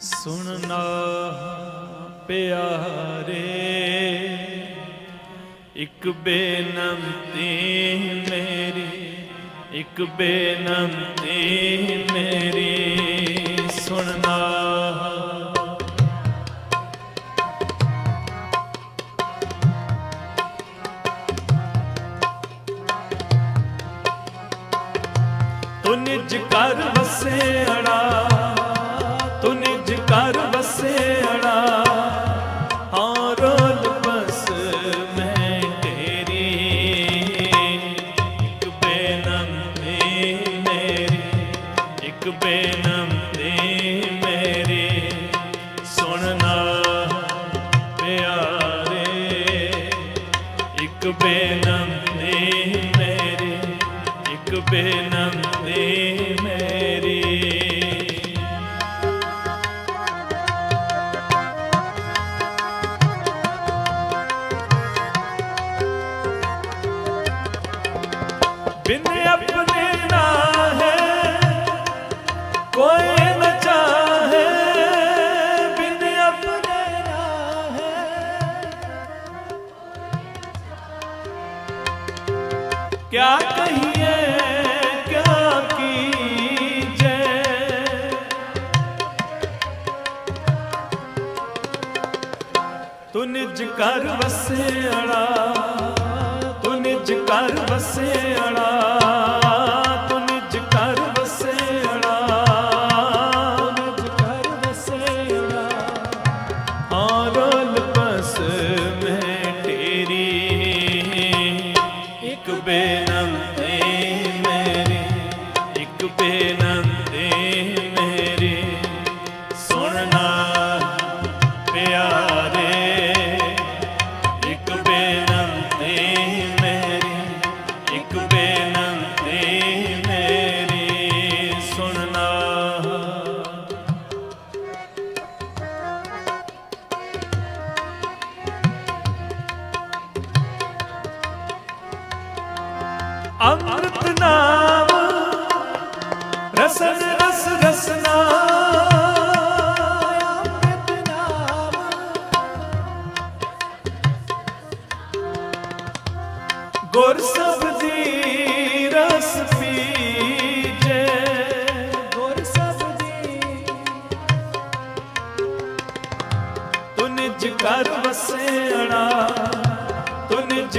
ਸੁਣਨਾ ਪਿਆਰੇ ਇੱਕ ਬੇਨੰਤੀ ਮੇਰੀ ਇੱਕ ਬੇਨੰਤੀ ਮੇਰੀ ਸੁਣਨਾ। ਤੂੰ ਨਿਜ ਘਰ ਵਸੇੜਾ ਇੱਕ ਨਿਜ ਘਰ ਵਸਿਆੜਾ ਤੂੰ ਨਿਜ ਘਰ ਵਸਿਆੜਾ ਤੂੰ ਨਿਜ ਘਰ ਵਸਿਆੜਾ ਨਿਜ ਘਰ ਵਸਿਆੜਾ ਆਰਲ ਬਸ ਮੈਂ ਤੇਰੀ, ਇੱਕ ਬੇਨੰਤੀ ਮੇਰੀ, ਇੱਕ ਬੇਨੰਤੀ ਮੇਰੀ। ਸੁਣਨਾ ਰਸਨ ਰਸ ਰਸਨਾ ਅੰਮ੍ਰਿਤ ਨਾਮ ਗੁਰ ਸਬਦੀ ਰਸ ਪੀਜੇ। ਗੁਰ ਸਬਦੀ ਤੂੰ ਨਿਜ ਘਰ ਵਸੇੜਾ ਤੂੰ ਨਿਜ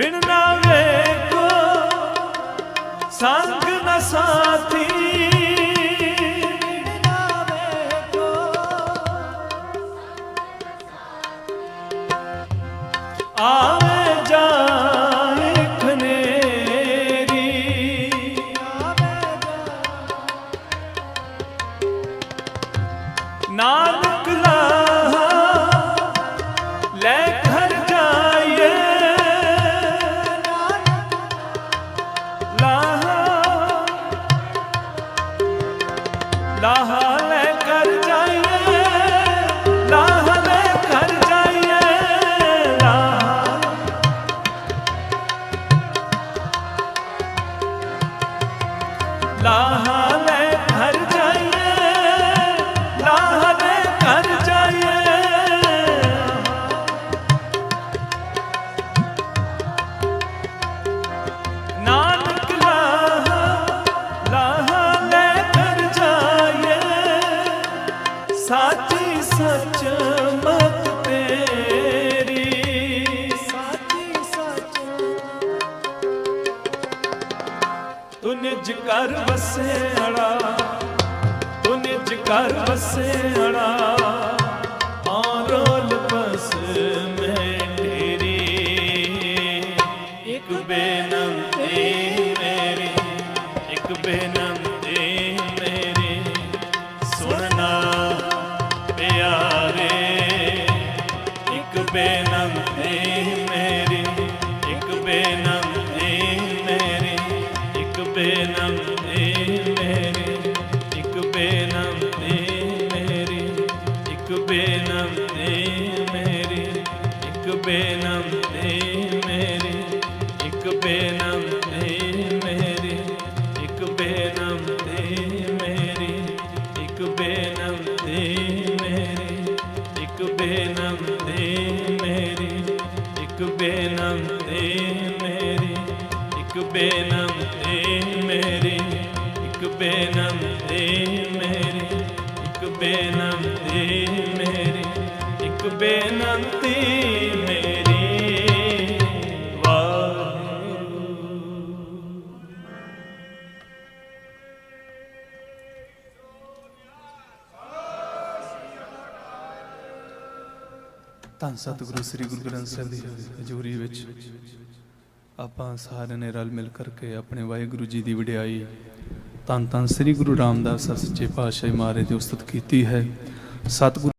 Venom ਤੂੰ ਕਰ ਵਸੇਣਾ ਤੂੰ ਕਰ ਵਸੇਣਾ ਆਰੋਲ ਬਸ ਮੈਂ ਤੇਰੀ ਇੱਕ ਬੇਨਮ ਤੇ ਮੇਰੀ, ਇੱਕ ਬੇਨਮ ਤੇ ਮੇਰੀ। ਸੁਣਨਾ ਪਿਆਰੇ, ਇੱਕ ਬੇਨਮ ਤੇ ਮੇਰੀ, ਇੱਕ ਬੇਨਮ ਬੇਨਮ ਇੱਕ ਬੇਨਮ ਦੇ ਇੱਕ ਬੇਨਮਤੀ ਮੇਰੀ, ਇੱਕ ਬੇਨਮਤੀ ਮੇਰੀ, ਇੱਕ ਬੇਨਮਤੀ ਮੇਰੀ। ਵਾਹਿਗੁਰੂ। ਧੰਨ ਸਤਿਗੁਰੂ, ਸ੍ਰੀ ਗੁਰੂ ਗ੍ਰੰਥ ਸਾਹਿਬ ਦੀ ਹਜ਼ੂਰੀ ਵਿੱਚ ਆਪਾਂ ਸਾਰਿਆਂ ਨੇ ਰਲ ਮਿਲ ਕਰਕੇ ਆਪਣੇ ਵਾਹਿਗੁਰੂ ਜੀ ਦੀ ਵਡਿਆਈ ਧੰਨ ਧੰਨ ਸ੍ਰੀ ਗੁਰੂ ਰਾਮਦਾਸ ਸੱਚੇ ਪਾਤਸ਼ਾਹ ਮਹਾਰਾਜ ਦੀ ਉਸਤਤ ਕੀਤੀ ਹੈ। ਸਤਿਗੁਰੂ